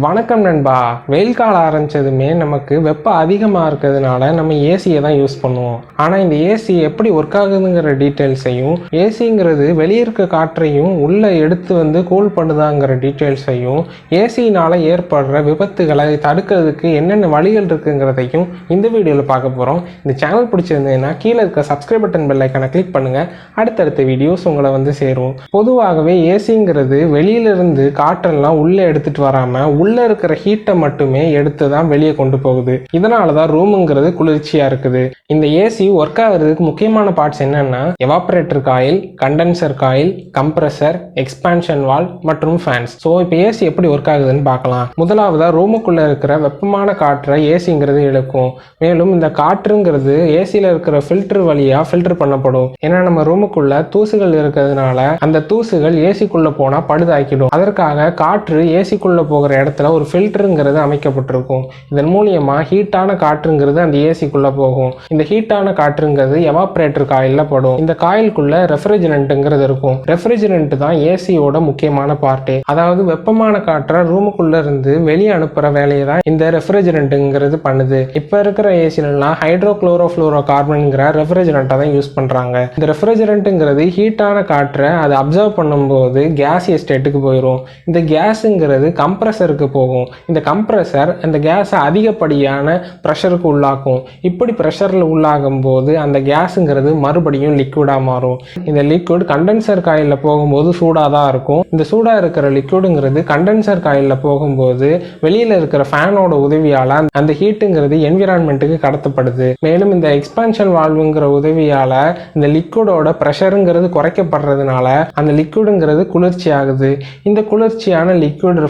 வணக்கம் நண்பா. வெயில் காலம் ஆரம்பிச்சதுமே நமக்கு வெப்பம் அதிகமாக இருக்கிறதுனால நம்ம ஏசியை தான் யூஸ் பண்ணுவோம். ஆனால் இந்த ஏசி எப்படி ஒர்க் ஆகுதுங்கிற டீட்டெயில்ஸையும் ஏசிங்கிறது வெளியே இருக்க காற்றையும் உள்ளே எடுத்து வந்து கூல் பண்ணுதாங்கிற டீட்டெயில்ஸையும் ஏசியினால் ஏற்படுற விபத்துகளை தடுக்கிறதுக்கு என்னென்ன வழிகள் இருக்குங்கிறதையும் இந்த வீடியோவில் பார்க்க போகிறோம் இந்த சேனல் பிடிச்சிருந்ததுன்னா கீழே இருக்க சப்ஸ்கிரைப் பட்டன் பெல்லைக்கான கிளிக் பண்ணுங்கள் அடுத்தடுத்த வீடியோஸ் உங்களை வந்து சேரும். பொதுவாகவே ஏசிங்கிறது வெளியிலிருந்து காற்றெல்லாம் உள்ளே எடுத்துகிட்டு வராமல் உள்ளே இருக்கிற ஹீட்டை மட்டுமே எடுத்து தான் வெளியே கொண்டு போகுது. இதனால தான் ரூமுங்கிறது குளிர்ச்சியாக இருக்குது. இந்த ஏசி ஒர்க் ஆகுறதுக்கு முக்கியமான பார்ட்ஸ் என்னன்னா evaporator coil condenser coil compressor expansion valve மற்றும் ஃபேன்ஸ் ஸோ இப்போ ஏசி எப்படி ஒர்க் ஆகுதுன்னு பார்க்கலாம். முதலாவதாக ரூமுக்குள்ளே இருக்கிற வெப்பமான காற்றை ஏசிங்கிறது இழுக்கும். மேலும் இந்த காற்றுங்கிறது ஏசியில் இருக்கிற ஃபில்டர் வழியாக ஃபில்டர் பண்ணப்படும். ஏன்னா நம்ம ரூமுக்குள்ள தூசுகள் இருக்கிறதுனால அந்த தூசுகள் ஏசிக்குள்ள போனால் பழுதாக்கிடும். அதற்காக காற்று ஏசிக்குள்ளே போகிற இடத்துல ஒரு ஃபில்டருங்கிறது அமைக்கப்பட்டிருக்கும். இதன் மூலியமா ஹீட்டான காற்றுங்கிறது அந்த ஏசிக்குள்ளே போகும். இந்த ஹீட்டான காற்றுங்கிறது எவாப்ரேட்டர் காயில்ல படும். இந்த காயிலுக்குள்ள ரெஃப்ரிஜரண்ட்டுங்கிறது இருக்கும். ரெஃப்ரிஜரண்ட் தான் ஏசியோட முக்கியமான பார்ட்டே அதாவது வெப்பமான காற்றை ரூமுக்குள்ள இருந்து வெளியே அனுப்புற வேலையை தான் இந்த ரெஃப்ரிஜரண்ட்டுங்கிறது பண்ணுது. இப்போ இருக்கிற ஏசிலலாம் ஹைட்ரோ குளோரோ ஃப்ளோரோ கார்பன்ங்கிற ரெஃப்ரிஜரண்ட்டை தான் யூஸ் பண்றாங்க. இந்த ரெஃப்ரிஜரண்ட்டுங்கிறது ஹீட்டான காற்றை அதை அப்சர்வ் பண்ணும்போது கேஸ் எஸ்டேட்டுக்கு போயிடும் இந்த கேஸுங்கிறது கம்ப்ரஸருக்கு போகும். இந்த கம்ப்ரெஷர் அந்த கேஸை அதிகப்படியான ப்ரெஷருக்கு உள்ளாக்கும். இப்படி ப்ரெஷரில் உள்ளாகும் போது அந்த கேஸுங்கிறது மறுபடியும் லிக்விடாக மாறும். இந்த லிக்விட் கண்டென்சர் காயிலில் போகும்போது சூடாக தான் இருக்கும். இந்த சூடாக இருக்கிற லிக்விடுங்கிறது கண்டென்சர் காயிலில் போகும்போது வெளியில் இருக்கிற ஃபேனோட உதவியால் அந்த ஹீட்டுங்கிறது என்விரான்மெண்ட்டுக்கு கடத்தப்படுது. மேலும் இந்த எக்ஸ்பான்ஷன் வால்வுங்கிற உதவியால் இந்த லிக்விடோட ப்ரெஷருங்கிறது குறைக்கப்படுறதுனால அந்த லிக்விடுங்கிறது குளிர்ச்சி ஆகுது இந்த குளிர்ச்சியான லிக்விட்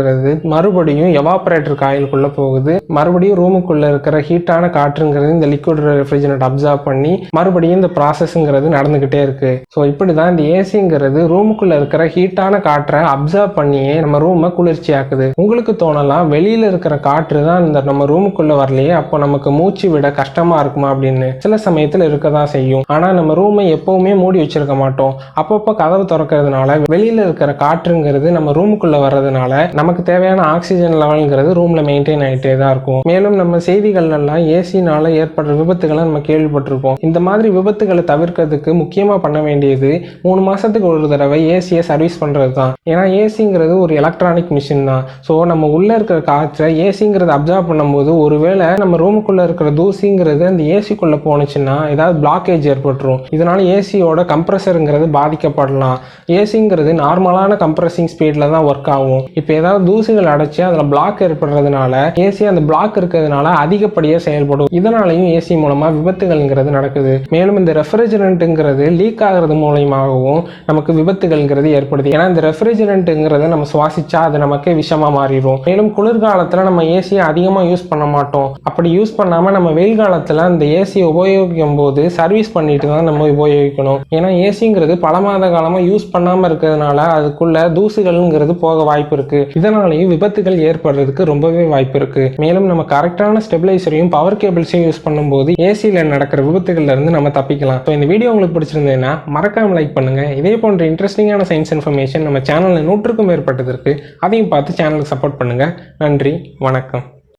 காற்றுங்கிறது மறுபடியும் எவாபரேட்டர் காயிலுக்குள்ள போகுது. மறுபடியும் ரூமுக்குள்ள இருக்கிற ஹீட்டான காற்றுங்கிறது இந்த லிக்விட் ரெஃப்ரிஜரேட் அப்சர்வ் பண்ணி மறுபடியும் இந்த ப்ராசஸ்ங்கிறது நடந்துகிட்டே இருக்கு. ஸோ இப்படி தான் இந்த ஏசிங்கிறது ரூமுக்குள்ள இருக்கிற ஹீட்டான காற்றை அப்சர்வ் பண்ணியே நம்ம ரூமை குளிர்ச்சி ஆக்குது உங்களுக்கு தோணலாம் வெளியில இருக்கிற காற்று தான் இந்த நம்ம ரூமுக்குள்ள வரலையே அப்போ நமக்கு மூச்சு விட கஷ்டமா இருக்குமா அப்படின்னு. சில சமயத்தில் இருக்க தான் செய்யும். ஆனா நம்ம ரூமை எப்பவுமே மூடி வச்சிருக்க மாட்டோம். அப்பப்போ கதவு திறக்கிறதுனால வெளியில இருக்கிற காற்றுங்கிறது நம்ம ரூமுக்குள்ள வர்றதுனால நமக்கு தேவையான ஆக்சிஜன் லெவல்ங்கிறது ரூம்ல மெயின்டைன் ஆகிட்டே தான் இருக்கும். மேலும் நம்ம செய்திகள் எல்லாம் ஏசினால ஏற்படுற விபத்துகளை நம்ம கேள்விப்பட்டிருப்போம். இந்த மாதிரி விபத்துகளை தவிர்க்கிறதுக்கு முக்கியமா பண்ண வேண்டியது மூணு மாசத்துக்கு ஒரு தடவை ஏசியை சர்வீஸ் பண்றது தான். ஏன்னா ஏசிங்கிறது ஒரு எலக்ட்ரானிக் மிஷின் தான். ஸோ நம்ம உள்ள இருக்கிற காற்றை ஏசிங்கிறத அப்சர்வ் பண்ணும்போது ஒருவேளை நம்ம ரூமுக்குள்ள இருக்கிற தூசிங்கிறது அந்த ஏசிக்குள்ள போனுச்சுன்னா ஏதாவது பிளாக்கேஜ் ஏற்பட்டுரும். இதனால ஏசியோட கம்ப்ரஸருங்கிறது பாதிக்கப்படலாம். ஏசிங்கிறது நார்மலான கம்ப்ரஸிங் ஸ்பீடில் தான் ஒர்க் ஆகும். இப்போ ஏதாவது தூசிகள் அடைச்சி அதில் பிளாக் ஏற்படுறதுனால ஏசி அந்த பிளாக் இருக்கிறதுனால அதிகப்படியாக செயல்படும். இதனாலையும் ஏசி மூலமாக விபத்துகள்ங்கிறது நடக்குது. மேலும் இந்த ரெஃப்ரிஜரண்ட்டுங்கிறது லீக் ஆகிறது மூலியமாகவும் நமக்கு விபத்துகள்ங்கிறது ஏற்படுது. ஏன்னா இந்த ரெஃப்ரிஜரண்ட்டுங்கிறத நம்ம சுவாசிச்சா அது நமக்கு விஷமாக மாறிடும். மேலும் குளிர்காலத்தில் நம்ம ஏசியை அதிகமாக யூஸ் பண்ண மாட்டோம். அப்படி யூஸ் பண்ணாமல் நம்ம வெயில் காலத்தில் அந்த ஏசியை உபயோகிக்கும் போது சர்வீஸ் பண்ணிட்டு தான் நம்ம உபயோகிக்கணும். ஏன்னா ஏசிங்கிறது பல மாத காலமாக யூஸ் பண்ணாமல் இருக்கிறதுனால அதுக்குள்ள தூசுகள்ங்கிறது போக வாய்ப்பு இருக்கு. இதனாலேயும் விபத்துகள் ஏற்படுறதுக்கு ரொம்பவே வாய்ப்பு இருக்கு. மேலும் நம்ம கரெக்டான ஸ்டெபிலைசரையும் பவர் கேபிள்ஸையும் யூஸ் பண்ணும்போது ஏசியில் நடக்கிற விபத்துகள்ல இருந்து நம்ம தப்பிக்கலாம். ஸோ இந்த வீடியோ உங்களுக்கு பிடிச்சிருந்ததுன்னா மறக்காம லைக் பண்ணுங்க. இதே போன்ற இன்ட்ரெஸ்டிங்கான சயின்ஸ் இன்ஃபர்மேஷன் நம்ம சேனலில் நூற்றுக்கும் மேற்பட்டது இருக்கு. அதையும் பார்த்து சேனலுக்கு சப்போர்ட் பண்ணுங்க. நன்றி வணக்கம்.